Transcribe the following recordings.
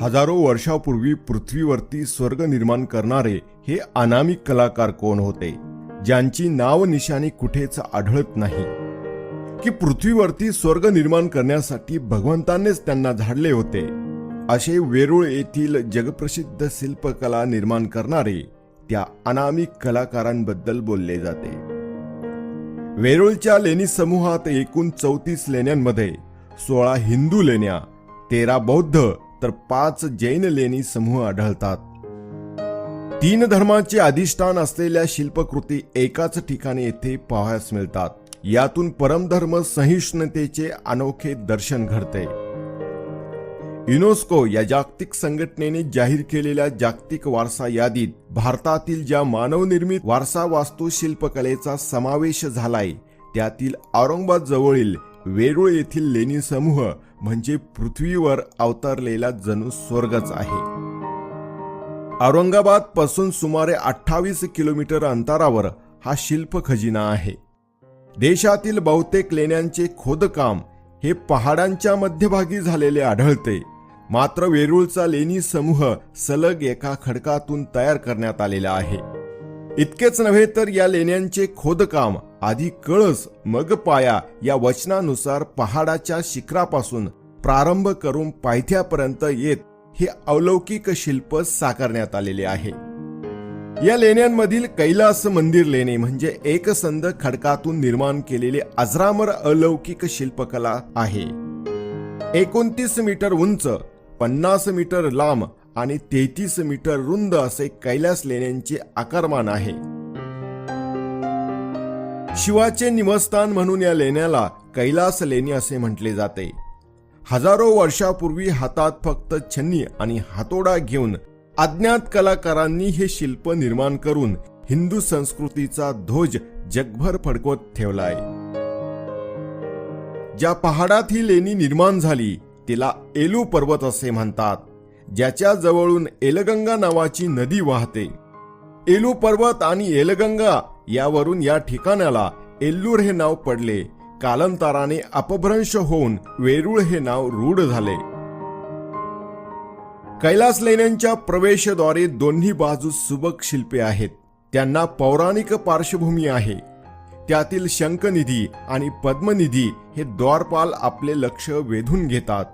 हजारो वर्षापूर्वी पृथ्वीवरती स्वर्ग निर्माण करणारे हे अनामिक कलाकार कोण होते? ज्यांची नाव निशाणी कुठेच आढळत नाही. की पृथ्वीवरती स्वर्ग निर्माण करण्यासाठी भगवंतानेच त्यांना झाडले होते? असे वेरूळ येथील जगप्रसिद्ध शिल्पकला निर्माण करणारे त्या अनामिक कलाकारांबद्दल बोलले जाते. वेरूळच्या लेणी समूहात एकूण चौतीस लेण्यांमध्ये सोळा हिंदू लेण्या तेरा बौद्ध तर पाच जैन लेणी समूह आढळतात. तीन धर्माचे अधिष्ठान असलेल्या शिल्पकृती एकाच ठिकाणी येथे पाहायस मिळतात. यातून परमधर्म सहिष्णुतेचे अनोखे दर्शन घडते. युनेस्को या जागतिक संघटनेने जाहीर केलेल्या जागतिक वारसा यादीत भारतातील ज्या मानवनिर्मित वारसा वास्तू शिल्पकलेचा समावेश झालाय त्यातील औरंगाबाद जवळील वेरूळ येथील लेणी समूह म्हणजे पृथ्वीवर अवतरलेला जणू स्वर्गच आहे. औरंगाबादपासून सुमारे अठ्ठावीस किलोमीटर अंतरावर हा शिल्प खजिना आहे. देशातील बहुतेक लेण्यांचे खोदकाम हे पहाडांच्या मध्यभागी झालेले आढळते. मात्र वेरूळचा लेणी समूह सलग एका खडकातून तयार करण्यात आलेला आहे. इतकेच नव्हे तर या लेण्यांचे खोदकाम आधी कळस मग पाया या वचनानुसार पहाडाच्या शिखरापासून प्रारंभ करून पायथ्यापर्यंत येत हे अलौकिक शिल्प साकारण्यात आलेले आहे. या लेण्यांमधील कैलास मंदिर लेणे म्हणजे एकसंध खडकातून निर्माण केलेले अजरामर अलौकिक शिल्पकला आहे. एकोणतीस मीटर उंच पन्नास मीटर लांब आणि तेहतीस मीटर रुंद असे कैलास लेण्यांचे आकारमान आहे. शिवाचे निवासस्थान म्हणून या लेण्याला कैलास लेणी असे म्हटले जाते. हजारो वर्षापूर्वी हातात फक्त छन्नी आणि हातोडा घेऊन अज्ञात कलाकारांनी हे शिल्प निर्माण करून हिंदू संस्कृतीचा ध्वज जगभर फडकवत ठेवलाय. ज्या पहाडात ही लेणी निर्माण झाली तिला एलू पर्वत असे म्हणतात ज्याच्या जवळून एलगंगा नावाची नदी वाहते. एलू पर्वत आणि एलगंगा यावरून या ठिकाणाला एल्लूर हे नाव पडले. कालांतराने अपभ्रंश होऊन वेरूळ हे नाव रूढ झाले. कैलास लेण्यांच्या प्रवेशद्वारे दोन्ही बाजूस सुबक शिल्पे आहेत. त्यांना पौराणिक पार्श्वभूमी आहे. त्यातील शंखनिधी आणि पद्मनिधी हे द्वारपाल आपले लक्ष वेधून घेतात.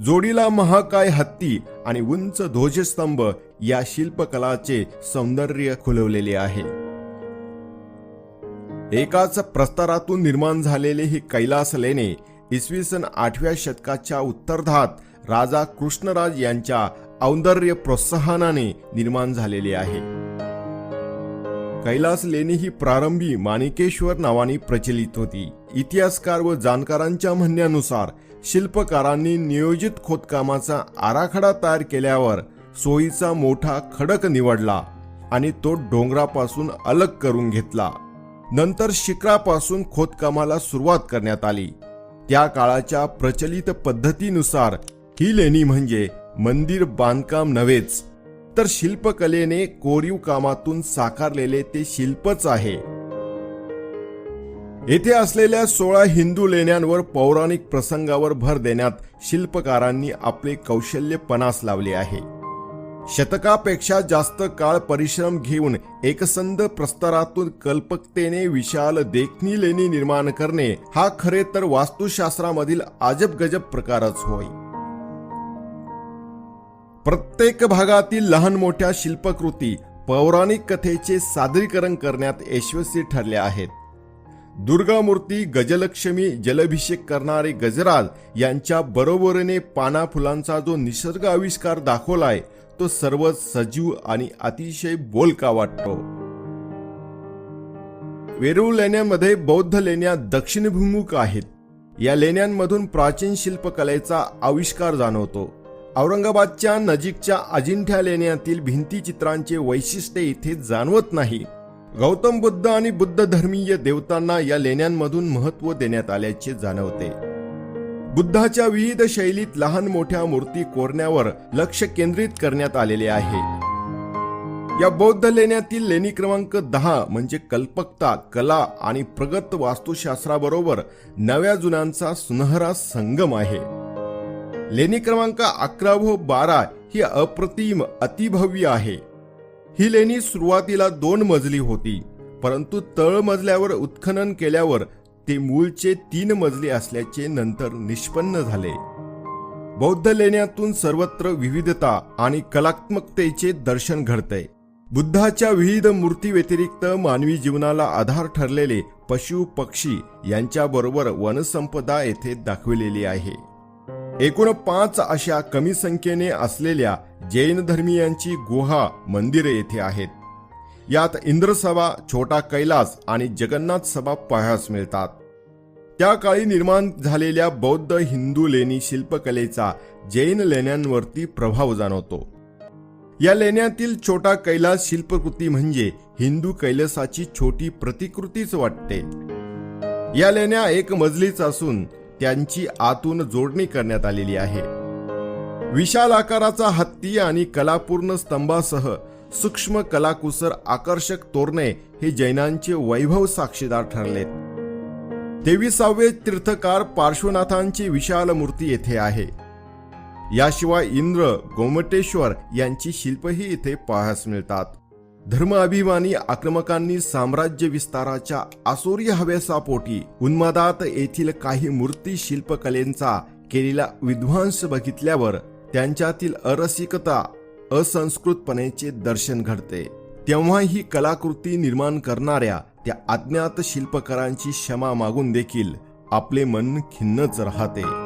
जोडीला महाकाय हत्ती आणि उंच ध्वजस्तंभ या शिल्पकलाचे सौंदर्य खुलवलेले आहे. एकाच प्रस्तरातून निर्माण झालेले हे कैलास लेणे इसवी सन आठव्या शतकाच्या उत्तरार्धात राजा कृष्णराज यांच्या औंदर्य प्रोत्साहनाने निर्माण झालेले आहे. कैलास लेणी ही प्रारंभी माणिकेश्वर नावाने प्रचलित होती. इतिहासकार व जाणकारांच्या म्हणण्यानुसार शिल्पकारांनी नियोजित खोदकामाचा आराखडा तयार केल्यावर सोयीचा मोठा खडक निवडला आणि तो डोंगरापासून अलग करून घेतला. नंतर शिखरापासून खोदकामाला सुरुवात करण्यात आली. त्या काळाच्या प्रचलित पद्धतीनुसार ही लेणी म्हणजे मंदिर बांधकाम नव्हेच तर शिल्पकलेने कोरीव कामातून साकारलेले ते शिल्पच आहे. येथे असलेल्या सोळा हिंदू लेण्यांवर पौराणिक प्रसंगावर भर देण्यात शिल्पकारांनी आपले कौशल्य पणास लावले आहे. शतकापेक्षा जास्त काळ परिश्रम घेऊन एकसंध प्रस्तरातून कल्पकतेने विशाल देखणी लेणी निर्माण करणे हा खरे तर वास्तुशास्त्रामधील अजब गजब प्रकारच होय. प्रत्येक भागातील लहान मोठ्या शिल्पकृती पौराणिक कथेचे सादरीकरण करण्यात यशस्वी ठरल्या आहेत. दुर्गामूर्ती गजलक्ष्मी जलभिषेक करणारे गजराज यांच्या बरोबरीने पाना फुलांचा जो निसर्ग आविष्कार दाखवलाय तो सर्व सजीव आणि अतिशय बोलका वाटतो. वेरूळ लेण्यांमध्ये बौद्ध लेण्या दक्षिणभिमुख आहेत. या लेण्यांमधून प्राचीन शिल्पकलेचा आविष्कार जाणवतो. औरंगाबादच्या नजीकच्या अजिंठ्या लेण्यातील भिंती चित्रांचे वैशिष्ट्य इथे जाणवत नाही. गौतम बुद्ध आणि बुद्ध धर्मीय देवतांना या लेण्यांमधून महत्त्व देण्यात आल्याचे जाणवते. बुद्धाच्या विविध शैलीत लहान मोठ्या मूर्ती कोरण्यावर लक्ष केंद्रित करण्यात आलेले आहे. या बौद्ध लेण्यातील लेणी क्रमांक दहा म्हणजे कल्पकता कला आणि प्रगत वास्तुशास्त्राबरोबर नव्या जुन्यांचा सुनहरा संगम आहे. लेणी क्रमांक अकरा व बारा ही अप्रतिम अतिभव्य आहे. ही लेणी सुरुवातीला दोन मजली होती परंतु तळ मजल्यावर उत्खनन केल्यावर ते मूळचे तीन मजली असल्याचे नंतर निष्पन्न झाले. बौद्ध लेण्यातून सर्वत्र विविधता आणि कलात्मकतेचे दर्शन घडते. बुद्धाच्या विविध मूर्ती व्यतिरिक्त मानवी जीवनाला आधार ठरलेले पशु पक्षी यांच्याबरोबर वनसंपदा येथे दाखविलेली आहे. एकूण पाच अशा कमी संख्येने असलेल्या जैन धर्मीयांची गुहा मंदिरे येथे आहेत. यात इंद्रसभा छोटा कैलास आणि जगन्नाथ सभा पाहायस मिळतात. त्या काळी निर्माण झालेल्या बौद्ध हिंदू लेणी शिल्पकलेचा जैन लेण्यांवरती प्रभाव जाणवतो. या लेण्यातील छोटा कैलास शिल्पकृती म्हणजे हिंदू कैलासाची छोटी प्रतिकृतीच वाटते. या लेण्या एक मजलीच असून त्यांची आतून जोडणी करण्यात आलेली आहे. विशाल आकाराचा हत्ती आणि कलापूर्ण स्तंभासह सूक्ष्म कलाकुसर आकर्षक तोरणे हे जैनांचे वैभव साक्षीदार ठरलेत. तेविसावे तीर्थकार पार्श्वनाथांची विशाल मूर्ती येथे आहे. याशिवाय इंद्र गोमटेश्वर यांची शिल्पही इथे पाहायस मिळतात. धर्माभिमानी आक्रमकांनी साम्राज्य विस्ताराच्या आसोरी हव्यासापोटी उन्मादात येथील काही मूर्ती शिल्पकलेंचा केलेला विध्वंस बघितल्यावर त्यांच्यातील अरसिकता असंस्कृतपणेचे दर्शन घडते. तेव्हा ही कलाकृती निर्माण करणाऱ्या त्या अज्ञात शिल्पकारांची क्षमा मागून देखील आपले मन खिन्नच राहते.